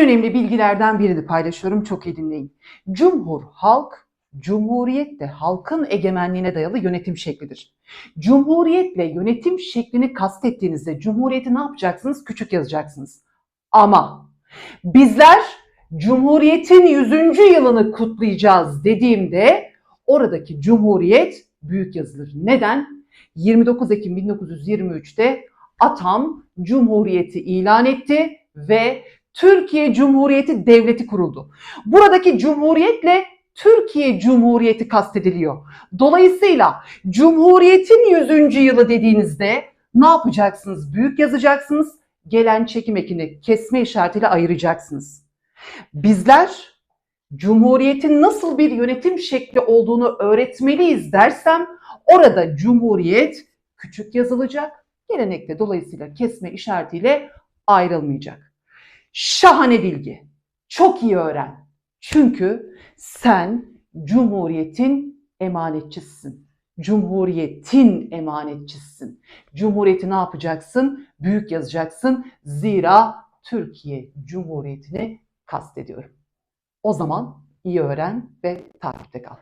önemli bilgilerden birini paylaşıyorum. Çok iyi dinleyin. Cumhur, halk, cumhuriyet de halkın egemenliğine dayalı yönetim şeklidir. Cumhuriyetle yönetim şeklini kastettiğinizde cumhuriyeti ne yapacaksınız? Küçük yazacaksınız. Ama bizler Cumhuriyetin 100. yılını kutlayacağız dediğimde oradaki Cumhuriyet büyük yazılır. Neden? 29 Ekim 1923'te Atam Cumhuriyeti ilan etti ve Türkiye Cumhuriyeti Devleti kuruldu. Buradaki Cumhuriyetle Türkiye Cumhuriyeti kastediliyor. Dolayısıyla Cumhuriyetin 100. yılı dediğinizde ne yapacaksınız? Büyük yazacaksınız. Gelen çekim ekini kesme işaretiyle ayıracaksınız. Bizler Cumhuriyetin nasıl bir yönetim şekli olduğunu öğretmeliyiz dersem orada Cumhuriyet küçük yazılacak. Gelenekte dolayısıyla kesme işaretiyle ayrılmayacak. Şahane bilgi. Çok iyi öğren. Çünkü sen Cumhuriyet'in emanetçisisin. Cumhuriyet'in emanetçisisin. Cumhuriyeti ne yapacaksın? Büyük yazacaksın. Zira Türkiye Cumhuriyeti'ni kastediyorum. O zaman iyi öğren ve takipte kal.